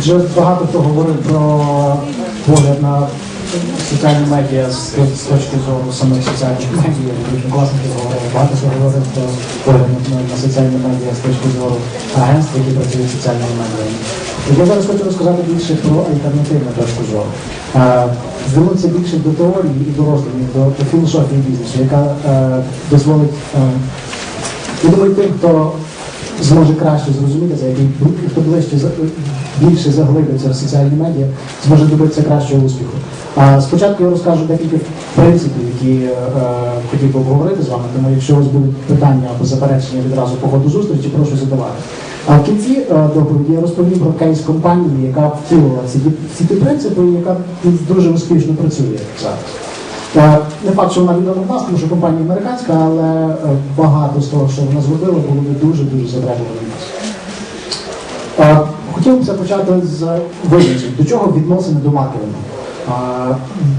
Вже багато хто говорив про погляд на соціальні медіа з, точки зору самих соціальних медіа. Ти говорив. Багато хто говорив про погляд на, соціальні медіа з точки зору агентств, які працюють соціальними медіями. Я зараз хочу розказати більше про альтернативну точку зору. Звернутися більше до теорії і до роздумів, до, до філософії бізнесу, яка е, дозволить е, я думаю, тим, хто зможе краще зрозуміти це, який хто ближче за- більше заглибиться в соціальні медіа, зможе добитися кращого успіху. А спочатку я розкажу декілька принципів, які е, хотів би обговорити з вами, тому якщо у вас будуть питання або заперечення відразу по ходу зустрічі, прошу задавати. А в кінці е, доповіді я розповім про кейс компанії, яка втілила ці, ці принципи, яка дуже успішно працює зараз. Е, Не факт, що вона відома нас, тому що компанія американська, але е, багато з того, що вона зробила, було дуже-дуже затребувано в нас. Е, Хотів це почати з визначень, до чого відносини до маркетингу.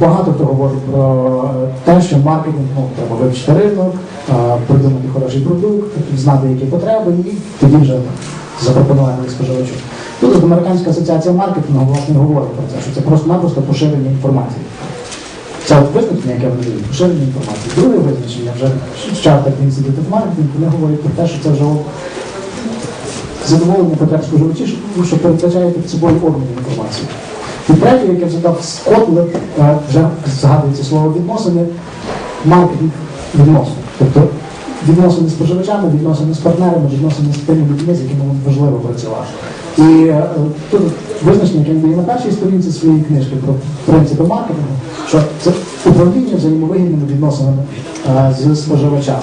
Багато хто говорить про те, що маркетинг ну, треба вивчити ринок, придумати хороший продукт, знати, які потреби, і тоді вже запропонувати їх споживачу. Тут Американська асоціація маркетингу власне говорить про це, що це просто-напросто поширення інформації. Це визначення, яке вони поширення інформації. Друге визначення, вже чартер інститутів маркетингу, вони говорять про те, що це вже задоволення потреб споживачів, що- передбачає під собою обмін інформацією. І третє, яке задав Скотлер, е, вже згадується слово відносини, маркетинг відносин. Тобто відносини з споживачами, відносини з партнерами, відносини з тими людьми, з якими важливо працювати. І е, тут визначення, він дає на першій сторінці своєї книжки про принципи маркетингу, що це управління взаємовигідними відносинами е, з споживачами.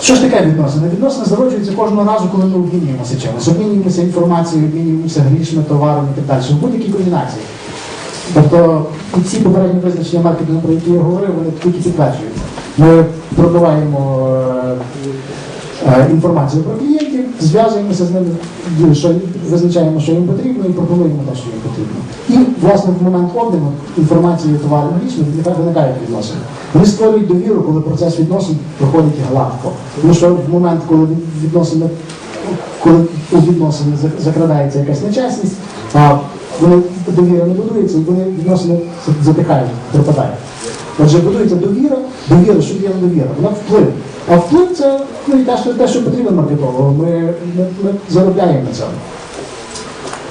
Що ж таке відносини? Відносини зароджуються кожного разу, коли ми обмінюємося чимось. Обмінюємося інформацією, обмінюємося грішми, товаром і так далі. В будь-якій комбінації. Тобто ці попередні визначення маркетингу, про які я говорив, вони тільки підтверджують. Ми продаваємо е, е, інформацію про клієнтів, зв'язуємося з ними, е, що визначаємо, що їм потрібно, і пропонуємо те, що їм потрібно. І, власне, в момент обміну інформації товаром грішми виникають відносини. Вони створюють довіру, коли процес відносин проходить гладко. Тому що в момент, коли відносини коли у відносини за- закрадається якась нечесність, вони довіра не будується, і вони відносини затихають, пропадають. Отже, будується довіра, довіра, що є довіра, вона вплив. А вплив це ну, і те, що, те, що потрібно маркетологу. Ми, ми, ми заробляємо на цьому.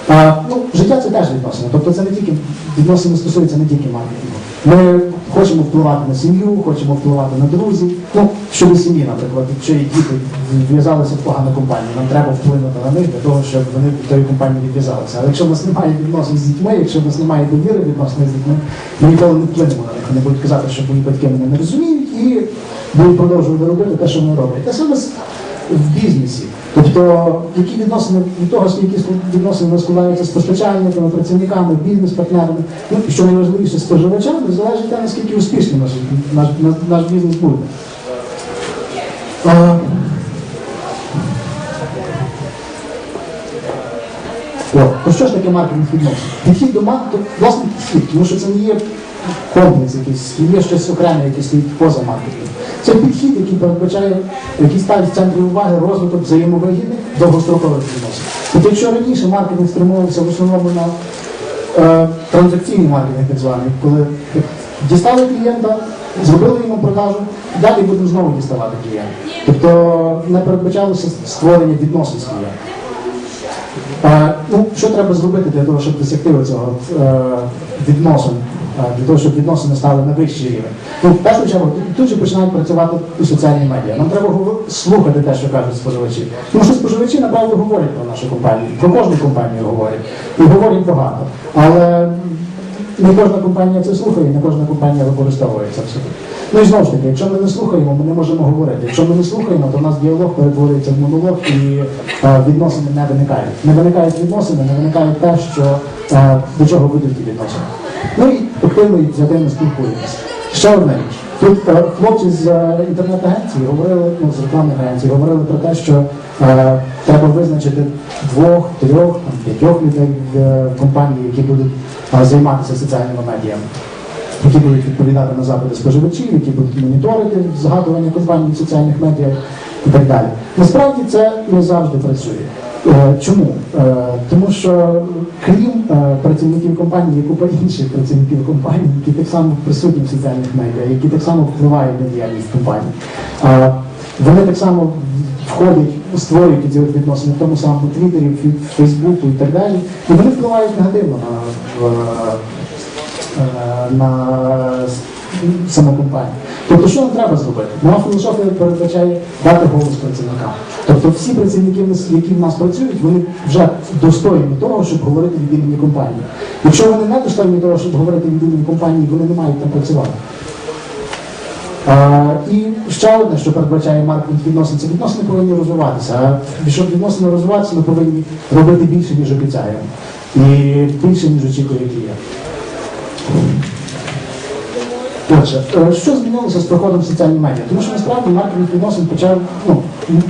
А, ну, життя це теж відносини. Тобто це не тільки відносини стосуються не тільки маркетингу. Ми хочемо впливати на сім'ю, хочемо впливати на друзів. Ну, щодо сім'ї, наприклад, якщо є діти відв'язалися в погану компанію, нам треба вплинути на них для того, щоб вони від тої компанії відв'язалися. Але якщо в нас немає відносин з дітьми, якщо в нас немає довіри відносин з дітьми, ми ніколи не вплинемо на них. Вони будуть казати, що мої батьки мене не розуміють і будуть продовжувати робити те, що вони роблять. Те саме в бізнесі. Тобто, які відносини від того, скільки відносини складаються з постачальниками, працівниками, бізнес-партнерами, ну і що найважливіше споживачами, залежить те, наскільки успішним наш, наш, наш, наш бізнес буде. А, О, то що ж таке маркетинг відносин? Підхід до маркетингу, власне, підхід, тому що це не є комплекс якийсь, є щось окреме, яке стоїть поза маркетингом. Це підхід, який передбачає, який ставить в центрі уваги розвиток взаємовигідних довгострокових відносин. Тобто, якщо раніше маркетинг стримувався в основному на е, транзакційний маркетинг, так званий, коли дістали клієнта, зробили йому продажу, далі будемо знову діставати клієнта. Тобто не передбачалося створення відносин з клієнтом. Е, ну, що треба зробити для того, щоб досягти цього е, відносин, е, для того, щоб відносини стали на вищий рівень? Ну, в першу чергу, тут, же починають працювати і соціальні медіа. Нам треба слухати те, що кажуть споживачі. Тому що споживачі, направду, говорять про нашу компанію, про кожну компанію говорять. І говорять багато. Але не кожна компанія це слухає, не кожна компанія використовує це абсолютно. Ну і знову ж таки, якщо ми не слухаємо, ми не можемо говорити. Якщо ми не слухаємо, то у нас діалог перетворюється в монолог і е, відносини не виникають. Не виникають відносини, не виникає те, що е, до чого ведуть ті відносини. Ну і активно і якими спілкуємося. Ще одна річ. Тут е, хлопці з інтернет-агенції говорили, ну з рекламних агенцій, говорили про те, що е, треба визначити двох, трьох, там, п'ятьох людей в компанії, які будуть е, займатися соціальними медіями які будуть відповідати на запити споживачів, які будуть моніторити згадування компаній в соціальних медіа. і так далі. Насправді це не завжди працює. Е, Чому? Е, Тому що крім е, працівників компанії, купа інших працівників компанії, які так само присутні в соціальних медіа, які так само впливають на діяльність компанії. Вони так само входять, створюють ці відносини в тому самому Твіттері, Фейсбуку і так далі. І вони впливають негативно на, на саму компанію. Тобто, що нам треба зробити? Нова філософія передбачає дати голос працівникам. Тобто всі працівники, які в нас працюють, вони вже достойні того, щоб говорити від імені компанії. Якщо вони не достойні того, щоб говорити від імені компанії, вони не мають там працювати. А, і ще одне, що передбачає маркетинг відносин, це відносини повинні розвиватися. А щоб відносини розвиватися, ми повинні робити більше, ніж обіцяємо. І більше, ніж очікує клієнт. Отже, е, що змінилося з приходом в соціальні медіа? Тому що насправді маркетинг відносин почав, ну,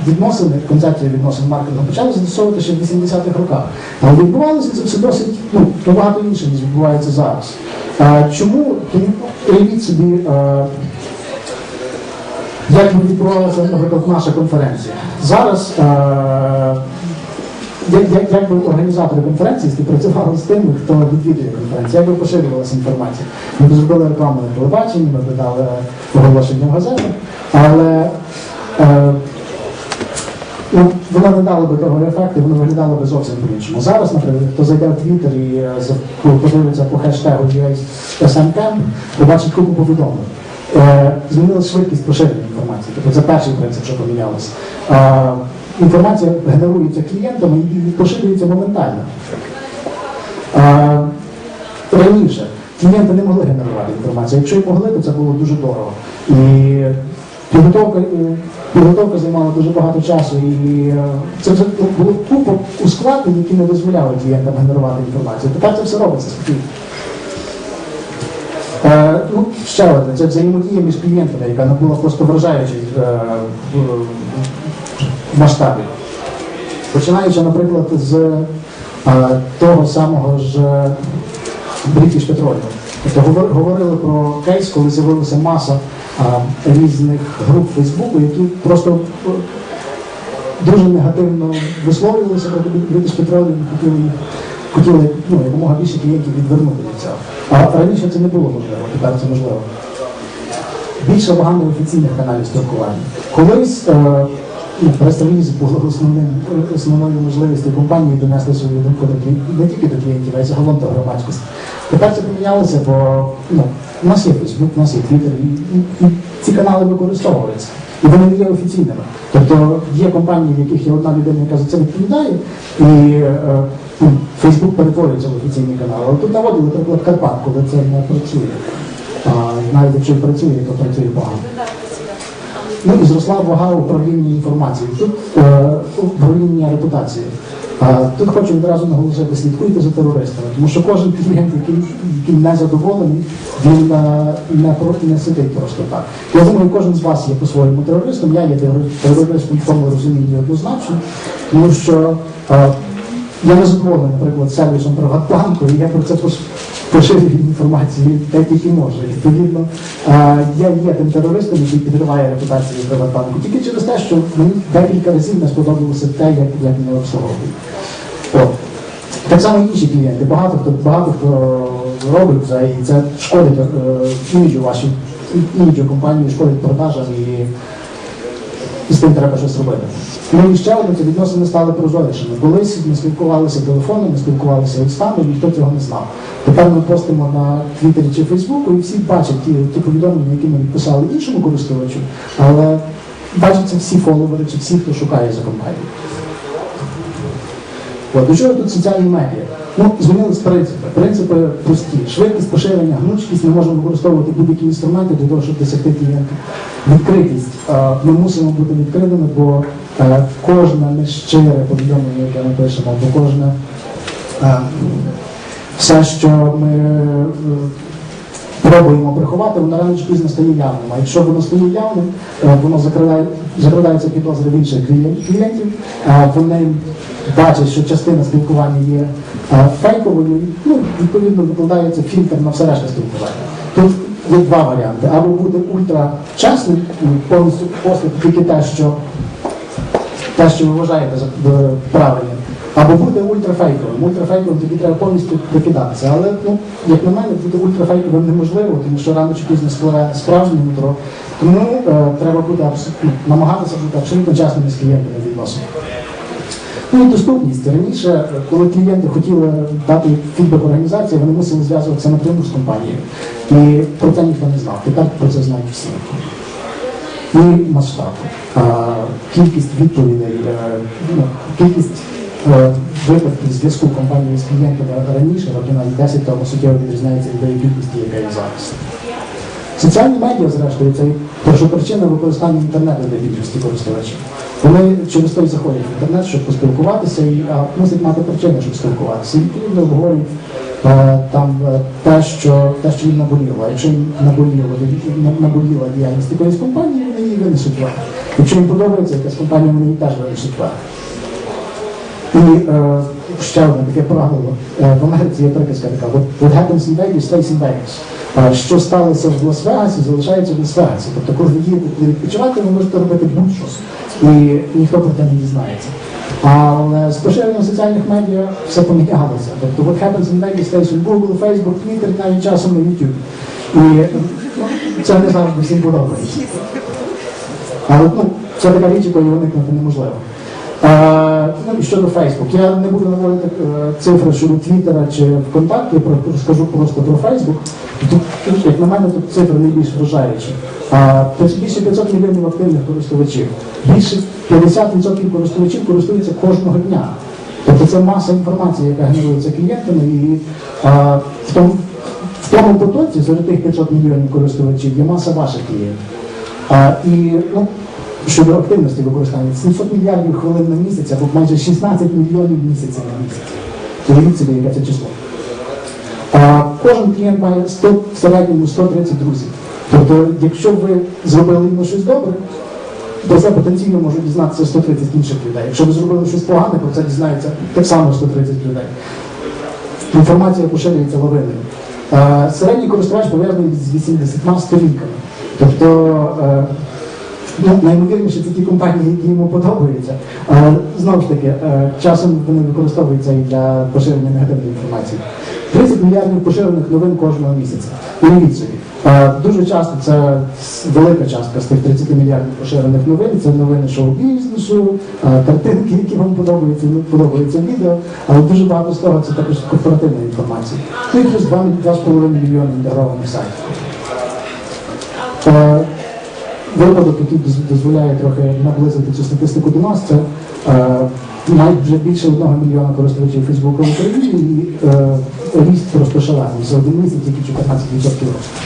відносини, концепція відносин маркетингу почали застосовувати ще в 80-х роках. Але відбувалося це все досить ну, набагато інше, ніж відбувається зараз. Е, Чому? Уявіть собі, е, як відбувалася, наприклад, наша конференція. Зараз е, як, як, би організатори конференції співпрацювали з тими, хто відвідує конференцію, як би поширювалася інформація. Ми зробили рекламу на телебаченні, ми б дали оголошення в газетах, але е, ну, воно не дало би того ефекту, воно виглядало би зовсім по-іншому. Зараз, наприклад, хто зайде в Твіттер і е, ну, подивиться по хештегу USMCamp, побачить купу повідомлень. Е, Змінилася швидкість поширення інформації. Тобто це перший принцип, що помінялося. Е, Інформація генерується клієнтами і поширюється моментально. Е, Раніше клієнти не могли генерувати інформацію. Якщо й могли, то це було дуже дорого. І підготовка, е, підготовка займала дуже багато часу. І е, це вже було купа ускладнень, які не дозволяли клієнтам генерувати інформацію. Тепер це все робиться. Е, ну, ще одне, це взаємодія між клієнтами, яка набула просто вражаючих масштабі. Починаючи, наприклад, з е, того самого ж е, British Petroleum. Тобто говорили про кейс, коли з'явилася маса е, різних груп Фейсбуку, які просто е, дуже негативно висловлювалися проти British Petroleum, хотіли хотіли ну, якомога більше клієнтів відвернути від цього. А раніше це не було можливо, тепер це можливо. Більше багато офіційних каналів спілкування. Колись е, ну, було основним, основною можливістю компанії донести свою думку до не тільки до клієнтів, а й загалом до громадськості. Тепер це помінялося, бо ну, у нас є Facebook, у нас є Twitter, і, і, і ці канали використовуються. І вони не є офіційними. Тобто є компанії, в яких є одна людина, яка за це відповідає, і е, ну, Facebook перетворюється в офіційний канал. Але тут наводили приклад Карпат, коли це не працює. А, навіть якщо працює, то працює погано. Ну і зросла вага управління інформацією. Тут е, управління репутацією. А, тут хочу відразу наголосити, слідкуйте за терористами, тому що кожен клієнт, який, який не задоволений, він е, не, не сидить просто так. Я думаю, кожен з вас є по-своєму терористом, я є терори- терористом в тому розумінні однозначно, тому що е, я не задоволений, наприклад, сервісом Приватбанку, і я про це пос- поширюю інформацію так, як і можу. Відповідно, е, я є тим терористом, який підриває репутацію Приватбанку, тільки через те, що мені декілька разів не сподобалося те, як, як мене обслуговують. От. Так само інші клієнти. Багато хто багато хто робить це, і це шкодить е, іміджу вашій іміджу компанії, шкодить продажам і і з тим треба щось робити. Ну і ще одне, це відносини стали прозорішими. Колись ми спілкувалися телефоном, ми спілкувалися листами, ніхто цього не знав. Тепер ми постимо на Твіттері чи Фейсбуку, і всі бачать ті, ті повідомлення, які ми відписали іншому користувачу, але бачаться всі фоловери чи всі, хто шукає за компанією. От, до чого тут соціальні медіа? Ну, змінились принципи. Принципи прості. Швидкість поширення, гнучкість, ми можемо використовувати будь-які інструменти для того, щоб досягти клієнта. Відкритість. Ми мусимо бути відкритими, бо е, кожне нещире повідомлення, яке ми пишемо, або кожне е, все, що ми е, пробуємо приховати, воно рано чи пізно стає явним. А якщо воно стає явним, е, воно закрадає, закрадається підозри в інших клієн- клієнтів, вони бачать, що частина спілкування є е, фейковою, ну, відповідно викладається фільтр на все решта спілкування. Тут є два варіанти. Або бути ультрачесним, і повністю постати тільки те, що те, що ви вважаєте е, правильним. Або бути ультрафейковим. Ультрафейковим тоді треба повністю прикидатися. Але, ну, як на мене, бути ультрафейковим неможливо, тому що рано чи пізно спливе справжнє нутро. Тому е, треба бути абсолютно намагатися бути абсолютно чесними з клієнтами відносин. Ну і доступність. Раніше, е, коли клієнти хотіли дати фідбек організації, вони мусили зв'язуватися напряму з компанією. І про це ніхто не знав. Тепер про це знають всі. І масштаб. Кількість відповідей, е, ну, кількість випадків зв'язку компанії з клієнтами раніше, років навіть 10 тому суттєво відрізняється від тієї кількості, яка є зараз. Соціальні медіа, зрештою, це першопричина використання інтернету для більшості користувачів. Вони через той заходять в інтернет, щоб поспілкуватися, і а, мусять мати причини, щоб спілкуватися. І відповідно обговорюють е, там е, те, що те, що їм наболіло. Якщо їм наболіло, наболіла діяльність якоїсь компанії, вони її винесуть. Якщо їм подобається якась компанія, вони її теж винесуть. І е, ще одне таке правило. Е, в Америці є приказка така: «What- happens in Vegas, stays in Vegas. Е, Що сталося в Лас-Вегасі, залишається в Лас-Вегасі. Тобто, коли їдете відпочивати, ви можете робити будь-що. І ніхто про це не дізнається. Але з поширенням соціальних медіа все помінялося. Тобто, what happens in Vegas, stays in Google, Facebook, Twitter, навіть часом на YouTube. І ну, це не завжди всім подобається. Але ну, це така річ, якої уникнути неможливо. Е, ну, щодо Facebook. Я не буду наводити е, цифри щодо Твіттера чи ВКонтакті, розкажу просто про Facebook. Тут, як на мене, тут цифри найбільш вражаючі. Більше 500 мільйонів активних користувачів. Більше 50% користувачів користуються кожного дня. Тобто це маса інформації, яка генерується клієнтами, і е, в тому, в тому потоці серед тих 500 мільйонів користувачів є маса ваших клієнтів. А, і ну, щодо активності використання, 700 мільярдів хвилин на місяць або майже 16 мільйонів місяців на місяць. Уявіть собі, яке це число. А, кожен клієнт має 100, в середньому 130 друзів. Тобто, якщо ви зробили йому щось добре, про це потенційно можуть дізнатися 130 інших людей. Якщо ви зробили щось погане, про це дізнається так само 130 людей. Інформація поширюється лавиною. Середній користувач пов'язаний з 80 сторінками. Тобто, е, ну, наймовірніше це ті компанії, які йому подобаються. Але знову ж таки, е, часом вони використовуються і для поширення негативної інформації. 30 мільярдів поширених новин кожного місяця. Уявіть собі. Дуже часто це велика частка з тих 30 мільярдів поширених новин. Це новини шоу-бізнесу, картинки, які вам подобаються, ну, подобаються відео, але дуже багато з того це також корпоративна інформація. Ну і плюс 2,5 мільйони інтегрованих сайтів. Е, Випадок, який дозволяє трохи наблизити цю статистику до нас, це е, мають вже більше одного мільйона користувачів Фейсбуку в Україні і е, ріст просто шалений. За один місяць тільки 14% росту.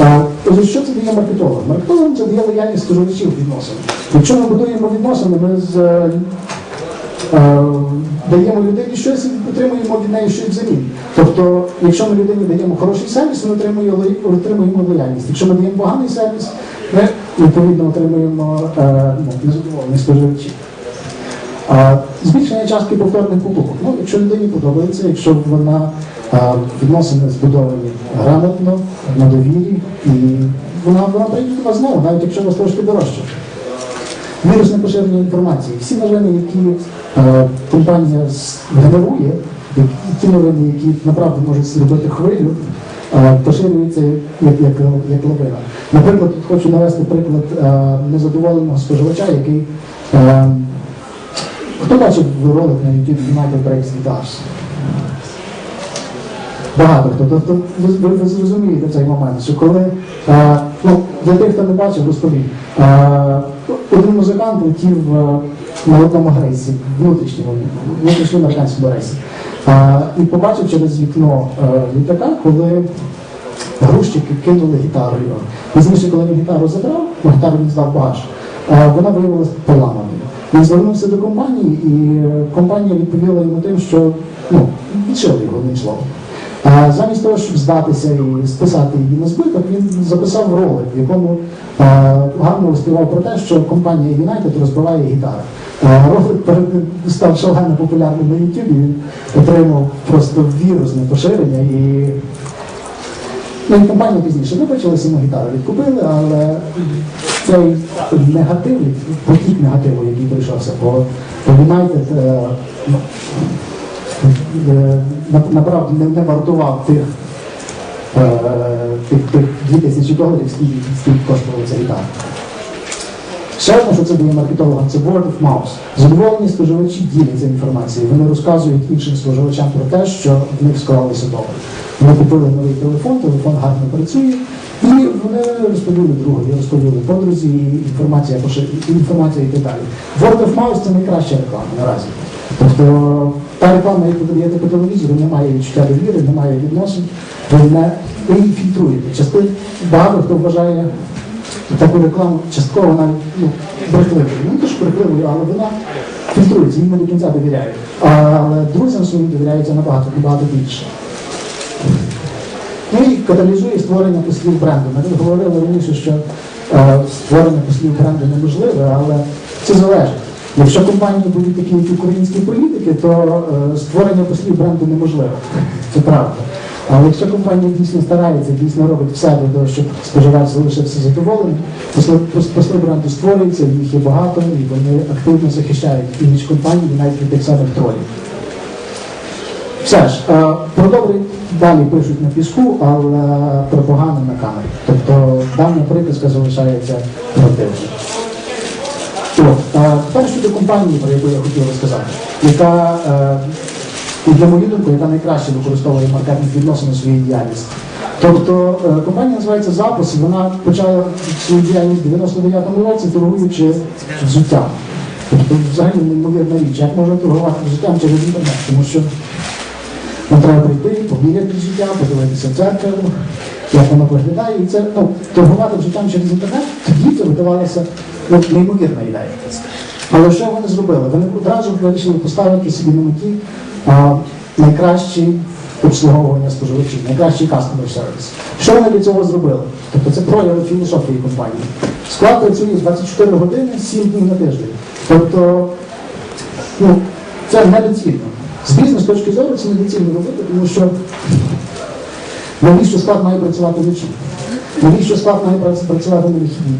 Е, Отже, що це дає маркетолог? Маркетолог це дає лояльність споживачів відносин. Якщо ми будуємо відносини, ми з, е, е, даємо людині щось і отримуємо від неї щось взамін. Тобто, якщо ми людині даємо хороший сервіс, ми отримуємо, отримуємо лояльність. Якщо ми даємо поганий сервіс, ми відповідно отримуємо е, ну, незадоволені споживачі. Збільшення частки повторних покупок. Ну, якщо людині подобається, якщо вона а, відносини збудовані грамотно, на довірі, і вона, вона прийде до вас знову, навіть якщо вас трошки дорожче. Вірусне поширення інформації. Всі новини, які е, компанія генерує, ті новини, які направду можуть зробити хвилю, е, поширюються як, як, як лавина. Наприклад, тут хочу навести приклад е, незадоволеного споживача, який е, Хто бачив ролик на YouTube United Breaks Guitars? Багато хто. Тобто ви, ви, ви зрозумієте цей момент, що коли е, для тих, хто не бачив, розповім. Е, один музикант летів на одному рейсі, внутрішньому, внутрішньому американському рейсі. І побачив через вікно е, літака, коли грузчики кинули гітару його. Пізніше, коли він гітару забрав, гітару він здав багаж, е, вона виявилася поламаною. Він звернувся до компанії, і компанія відповіла йому тим, що ну, відшили його одним словом. Замість того, щоб здатися і списати її на збиток, він записав ролик, в якому гарно співав про те, що компанія United розбиває гітари. Ролик перед став шалено популярним на YouTube, він отримав просто вірусне поширення і Ну і компанія пізніше вибачила, саму гітару відкупили, але цей негатив, потік негативу, який прийшовся по United, е, е, направду не, не вартував тих, е, тих, тих 2000 доларів, скільки, коштувала ця гітара. Ще одне, що це дає маркетологам, це word of mouth. Задоволені споживачі діляться інформацією. Вони розказують іншим споживачам про те, що в них склалося добре. Вони купили новий телефон, телефон гарно працює, і вони розповіли другові, розповіли подрузі, інформація інформація і так далі. Word of mouth – це найкраща реклама наразі. Тобто та реклама, яку ви даєте по телевізору, не має відчуття довіри, не має відносин, ви не ви фільтруєте. Часто багато хто вважає таку рекламу частково навіть ну, брехливою. Ну, не те, що брехливою, але вона фільтрується, їм не до кінця довіряють. Але друзям своїм довіряється набагато, набагато більше. Ну і каталізує створення послів бренду. Ми говорили раніше, що е, створення послів бренду неможливе, але це залежить. Якщо компанії будуть такі, як українські політики, то е, створення послів бренду неможливе. Це правда. Але якщо компанія дійсно старається, дійсно робить все для того, щоб споживач залишився задоволеним, посли, пос- посли бренду створюються, їх є багато, і вони активно захищають імідж компанії навіть від тих самих тролів. Все ж, е, про добре далі пишуть на піску, але про погане на камері. Тобто дана приказка залишається правдивою. От, е, Тепер щодо компанії, про яку я хотів розказати, яка, е, і для моєї думки, яка найкраще використовує маркетинг відносно своєї діяльності. Тобто е, компанія називається Запис, і вона почала свою діяльність в 99-му році, торгуючи взуттям. Тобто взагалі неймовірна річ, як можна торгувати взуттям через інтернет, тому що нам треба прийти, поміряти життя, подивитися в дзеркало, як воно виглядає. І це ну, торгувати життям через інтернет, тоді це видавалося ну, неймовірна ідея. Але що вони зробили? Вони одразу вирішили поставити собі на меті а, найкраще обслуговування споживачів, найкращий customer service. Що вони для цього зробили? Тобто це прояви філософії компанії. Склад працює 24 години 7 днів на тиждень. Тобто ну, це недоцільно. З бізнес точки зору це недоцільно робити, тому що навіщо склад має працювати вночі? Навіщо склад має працювати на вихідні?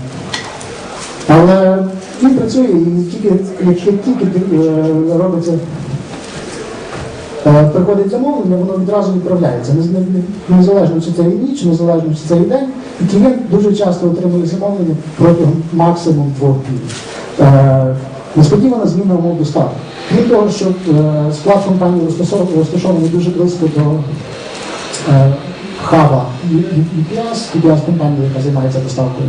Але він працює і тільки, як, як тільки е, робиться, е, приходить замовлення, воно відразу відправляється. Не- не- не- Незалежно чи це і ніч, незалежно чи це і день. І клієнт дуже часто отримує замовлення протягом максимум двох днів. Е, Несподівана зміна умов доставки. Крім того, що е, склад компанії розташований дуже близько до е, хаба UPS, UPS компанія, яка займається доставкою.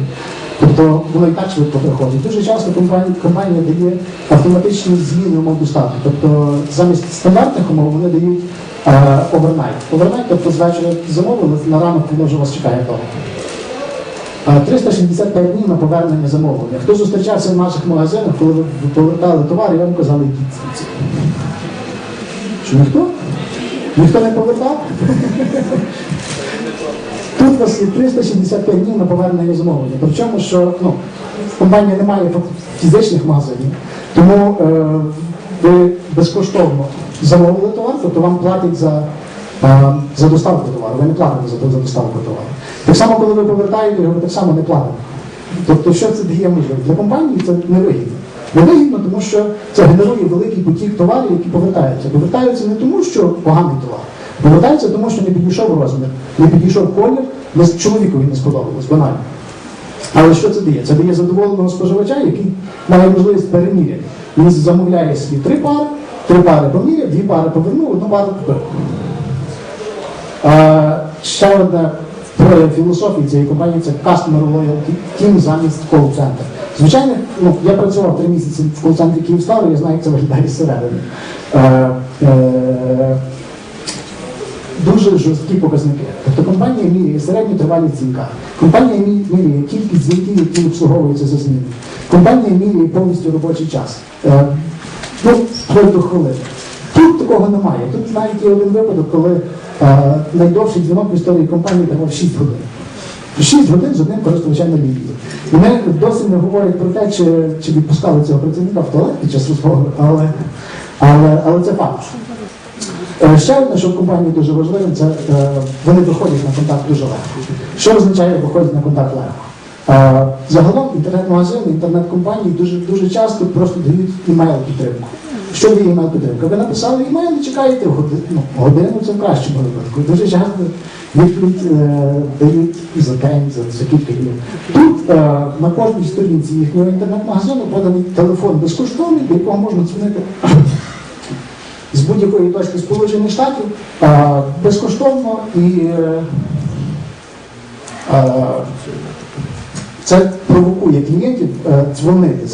Тобто воно і так швидко приходить. Дуже часто компанія, компанія дає автоматичні зміни умов доставки. Тобто замість стандартних умов вони дають овернайт. Овернайт, тобто з вечора замовили, на ранок воно вже вас чекає. Е, 365 днів на повернення замовлення. Хто зустрічався в наших магазинах, коли ви повертали товар, і вам казали, йдіть. Що ніхто? Ніхто не повертав? Тут у вас є 365 днів на повернення замовлення. Причому, що ну, компанія не має фізичних магазинів, тому е, ви безкоштовно замовили товар, тобто вам платять за, е, за доставку товару, ви не платите за, за доставку товару. Так само, коли ви повертаєте ви так само не платите. Тобто, що це дає можливість? Для компанії це невигідно. Невигідно, тому що це генерує великий потік товарів, які повертаються. Повертаються не тому, що поганий товар. Повертаються тому, що не підійшов розмір, не підійшов колір, не чоловікові не сподобалось, банально. Але що це дає? Це дає задоволеного споживача, який має можливість переміряти. Він замовляє собі три пари, три пари поміряв, дві пари повернув, одну пару купив. Е, Ще одне прояв філософії цієї компанії це Customer Loyalty Team замість кол-центр. Звичайно, ну, я працював три місяці в кол-центрі Київстару, я знаю, як це виглядає зсередини. Дуже жорсткі показники. Тобто компанія міряє середню тривалість дзвінка. Компанія мі- міряє кількість дзвінків, які обслуговуються за зміну. Компанія міряє повністю робочий час. Е, ну, до хвилин. Тут такого немає. Тут навіть є один випадок, коли е, найдовший дзвінок в історії компанії тривав 6 годин. 6 годин з одним користувачем на лінії. І ми досі не говорять про те, чи, чи відпускали цього працівника в туалет під час розмови, але, але, але це факт. Е, Ще одне, що в компанії дуже важливо, це е, вони виходять на контакт дуже легко. Що означає виходять на контакт легко? Е, Загалом інтернет-магазини, інтернет-компанії дуже, дуже часто просто дають імейл підтримку. Що є імейл підтримка? Ви написали імейл і чекаєте годину, ну, годину це в кращому випадку. Дуже часто відповідь дають за день, за, за кілька днів. Тут е, на кожній сторінці їхнього інтернет-магазину поданий телефон безкоштовний, до якого можна дзвонити з будь-якої точки Сполучених Штатів безкоштовно і е, це провокує клієнтів е, дзвонити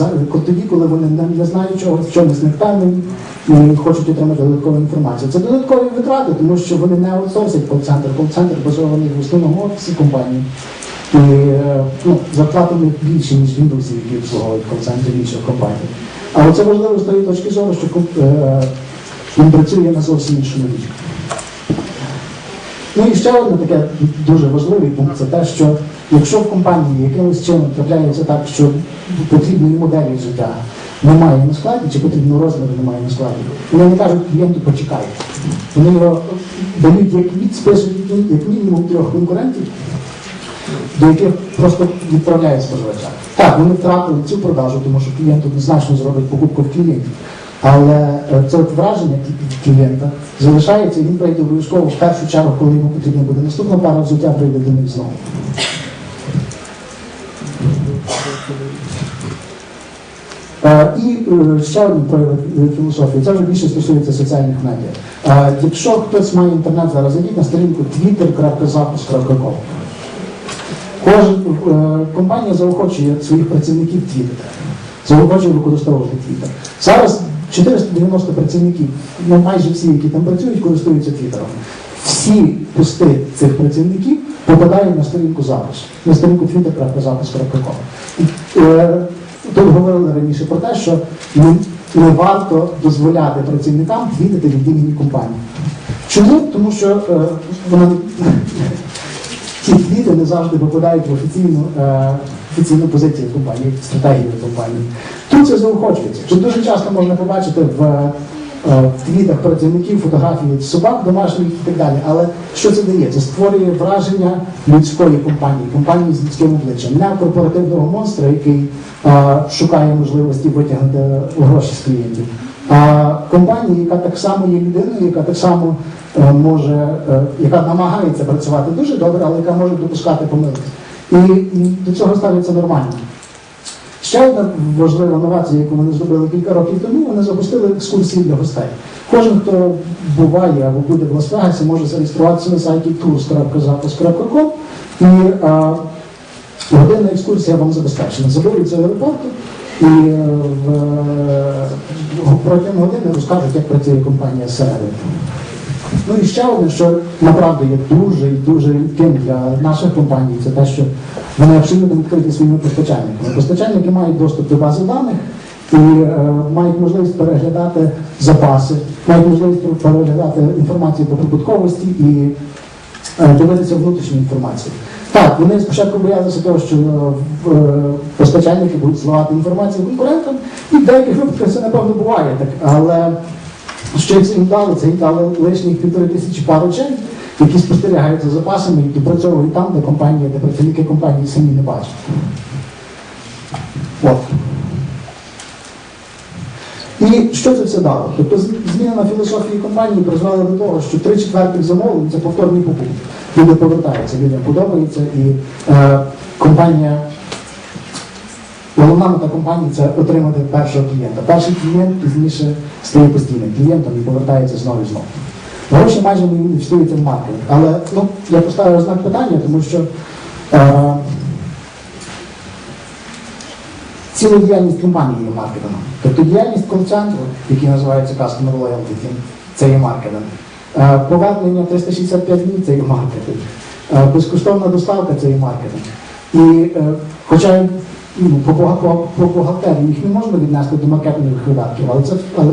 тоді, коли вони не, не знають чого, в чомусь не впевнені і хочуть отримати додаткову інформацію. Це додаткові витрати, тому що вони не аутсорсять кол-центр. Кол-центр базований в основному офісі компанії. І е, ну, зарплати в них більші, ніж Windows, які обслуговують кол-центри інших компаній. Але це важливо з тої точки зору, що він працює на зовсім іншому рівні. Ну і ще одне таке дуже важливий пункт це те, що якщо в компанії якимось чином трапляється так, що потрібної моделі життя немає на складі, чи потрібного розміру немає на складі, вони не кажуть клієнту почекайте. Вони його дають як від списують як мінімум трьох конкурентів, до яких просто відправляють споживача. Так, вони втратили цю продажу, тому що клієнт однозначно зробить покупку в клієнті. Але е, це от враження клієнта залишається, він прийде обов'язково в першу чергу, коли йому потрібно буде наступна пара взуття, прийде до них знову. Е, І е, ще один прояв філософії, це вже більше стосується соціальних медіа. Якщо хтось має інтернет, зараз зайдіть на сторінку twitter.запуск.com. Кожен компанія заохочує своїх працівників твітити, заохочує використовувати твіттер. Зараз 490 працівників, ну майже всі, які там працюють, користуються твіттером. Всі пости цих працівників попадають на сторінку запуск, на сторінку twitter.запуск.com. І, е, Тут говорили раніше про те, що не, не варто дозволяти працівникам твітити від імені компанії. Чому? Тому що е, вона ці твіти не завжди попадають в офіційну, е, офіційну позицію компанії, стратегію компанії. Тут це заохочується. Чи дуже часто можна побачити в, е, твітах працівників фотографії собак домашніх і так далі. Але що це дає? Це створює враження людської компанії, компанії з людським обличчям, не корпоративного монстра, який е, шукає можливості витягнути гроші з клієнтів. А компанія, яка так само є людиною, яка так само е, може, е, яка намагається працювати дуже добре, але яка може допускати помилки. І, до цього ставиться нормально. Ще одна важлива новація, яку вони зробили кілька років тому, вони запустили екскурсії для гостей. Кожен, хто буває або буде в Лас-Вегасі, може зареєструватися на сайті tours.запуск.com і е, годинна екскурсія вам забезпечена. Забудуть з аеропорту і е, е, протягом години розкажуть, як працює компанія зсередини. Ну і ще одне, що направду є дуже і дуже рідким для наших компаній, це те, що вони абсолютно відкриті своїми постачальниками. Постачальники мають доступ до бази даних і е, мають можливість переглядати запаси, мають можливість переглядати інформацію по прибутковості і е, дивитися внутрішню інформацію. Так, вони спочатку боялися того, що е, е, постачальники будуть зливати інформацію конкурентам, і в деяких випадках це напевно буває так, але що це їм дали? Це їм дали лишніх півтори тисячі пар очей, які спостерігають за запасами і допрацьовують там, де компанії, де працівники компанії самі не бачать. От. І що це все дало? Тобто зміна на філософії компанії призвела до того, що три четвертих замовлень це повторні покупки. Люди повертаються, людям подобається, і е, компанія Головна мета компанії це отримати першого клієнта. Перший клієнт пізніше стає постійним клієнтом і повертається знову і знову. Гроші майже не інвестуються в маркетинг. Але ну, я поставив знак питання, тому що е, ціла діяльність компанії є маркетингом. Тобто діяльність кол-центру, який називається Customer Loyalty, це є маркетинг. Е, Повернення 365 днів це є маркетинг. Е, Безкоштовна доставка це є маркетинг. І е, хоча ну, по, по, по їх не можна віднести до маркетингових видатків, але це але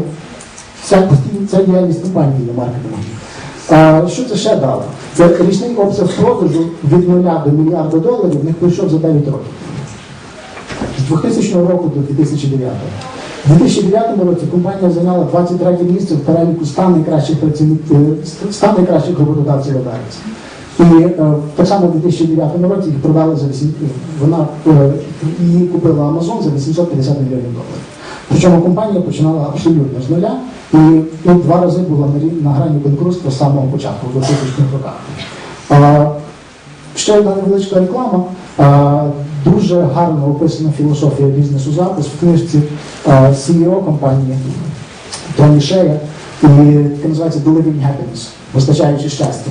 вся ця діяльність компанії є маркетингом. Що це ще дало? Це річний обсяг продажу від 0 до мільярда доларів в них пройшов за 9 років. З 2000 року до 2009. У 2009 році компанія зайняла 23 місце в переліку 100 найкращих 100 найкращих роботодавців в І е, так само в 2009 році їх продали за 8, вона е, її купила Amazon за 850 мільйонів доларів. Причому компанія починала абсолютно з нуля і ну, два рази була на, на грані банкрутства з самого початку, в 2000-х роках. Ще одна невеличка реклама. Дуже гарно описана філософія бізнесу запис в книжці CEO компанії Тоні Шея, і таке називається Delivering Happiness, вистачаючи щастя.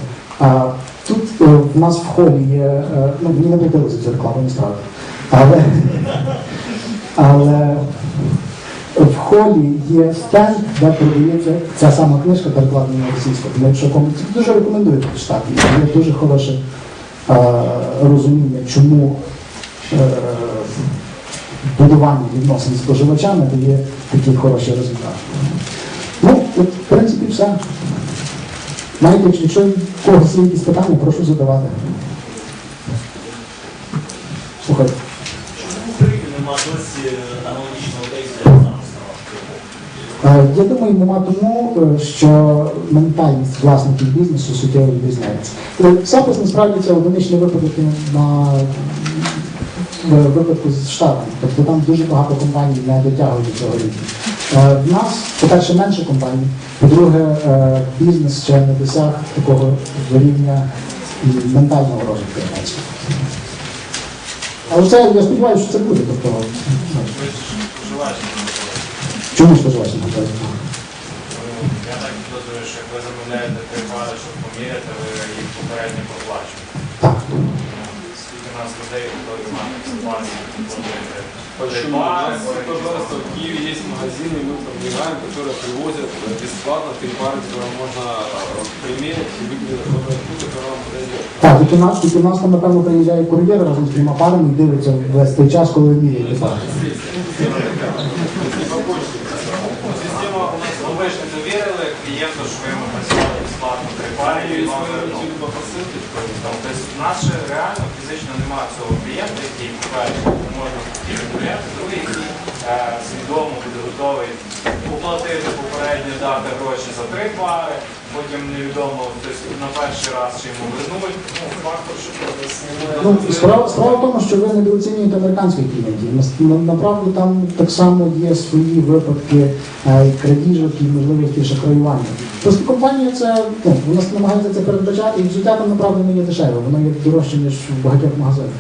Тут е, в нас в холі є, е, ну мені не за цю рекламу, насправді. Але, але в холі є стенд, де продається ця сама книжка, перекладена на російську. Якщо комусь дуже рекомендую прочитати. Є дуже хороше розуміння, чому е, будування відносин з споживачами дає такі хороші результати. Ну, от, в принципі, все. Маєте, якщо когось є якісь питання, прошу задавати. Слухайте. Чому в Україні нема досі Я думаю, нема тому, е, що ментальність власників бізнесу суттєво відрізняється. Е, Запис насправді це одиничний випадок на випадку з штатами. Тобто там дуже багато компаній не дотягують до цього рівня. Е, В нас, по-перше, менше компаній, по-друге, е, бізнес ще не досяг такого рівня ментального розвитку. Але це я сподіваюся, що це буде. Тобто, ну, Ви ж споживачі не чому споживачі не кажуть? Я так підозрюю, що як ви замовляєте три пари, щоб поміряти, ви їх попередньо проплачуєте. Так. Скільки у нас людей готові мати ситуацію, платити три Почему? У пари, нас, пожалуйста, в Киеве есть магазины, мы продвигаем, которые привозят э, бесплатно три пары, которые можно э, примерить и выбрать новую ту, которая вам подойдет. Так, і у нас, і у нас там, напевно, приїжджає кур'єр разом з трьома парами і дивиться весь той час, коли він міряє пари. Немає цього клієнта, який що можна хотіти клієнт, другий, який е, свідомо буде готовий оплатити попередньо дати гроші за три пари, потім невідомо тобто, на перший раз чи йому вернуть. Ну, фактор, що Ну, справа, справа в тому, що ви недооцінюєте американських клієнтів. Направду там так само є свої випадки е, крадіжок і можливості шахраювання. Просто компанія це ну, вона намагається це передбачати, і взуття там направду не є дешеве, воно є дорожче, ніж в багатьох магазинах.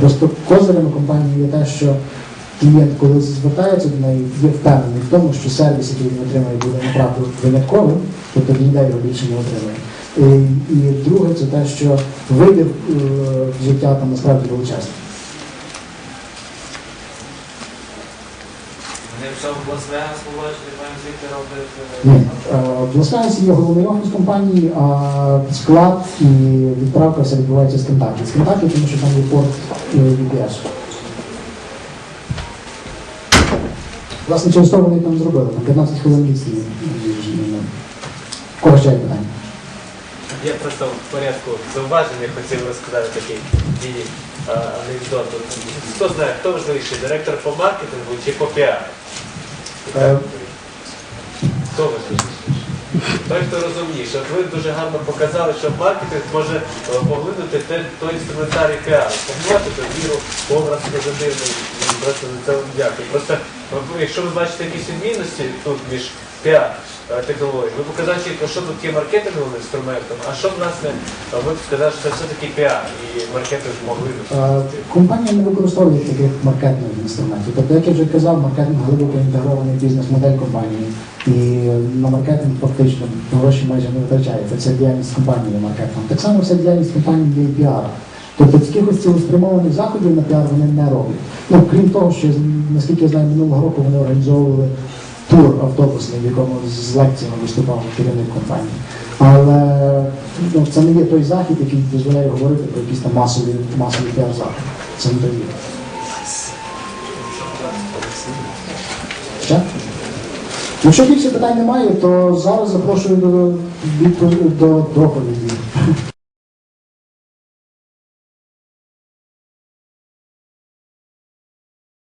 Просто козирями компанії є те, що клієнт, коли звертається до неї, є впевнений в тому, що сервіс, який він отримає, буде направду винятковим, тобто ніде його більше не отримає. І, і друге, це те, що вибір е, взуття там насправді величезний. Вони все в Лас-Вегас маємо звідти робити. Ні. Е, Лос-Анджелесі є головний офіс компанії, а склад і відправка все відбувається з Кентакі. З Кентакі, тому що там є порт е, UPS. Власне, через то вони там зробили, там 15 хвилин ще є питання? Я просто в порядку зауваження хотів розказати такий е, анекдот. Хто знає, хто важливіший, директор по маркетингу чи по піару? Е. Хто важливіший? Той, хто розумніше. Ви дуже гарно показали, що маркетинг може е, поглинути той інструментарій піару. Побувати ту віру, образ позитивний. Просто за це вам дякую. Просто е, якщо ви бачите якісь відмінності тут між піар е, технологій, ви показали, чітко, що тут є маркетинговим інструментом, а що власне е, ви сказали, що це все-таки піар і маркетинг могли б. Е, Компанія не використовує таких маркетингових інструментів. Тобто, як я вже казав, маркетинг глибоко інтегрований в бізнес-модель компанії. І на маркетинг фактично гроші майже не витрачається. Це діяльність компанії є маркетингом. Так само вся діяльність компанії і піар. Тобто якихось цілеспрямованих заходів на піар вони не роблять. Ну, крім того, що наскільки я знаю, минулого року вони організовували тур автобусний, в якому з лекціями виступав керівник компанії. Але ну, це не є той захід, який дозволяє говорити про якісь там масові, масові піар-заходи. Це не той є. Ще? Якщо більше питань немає, то зараз запрошую до, до доповіді.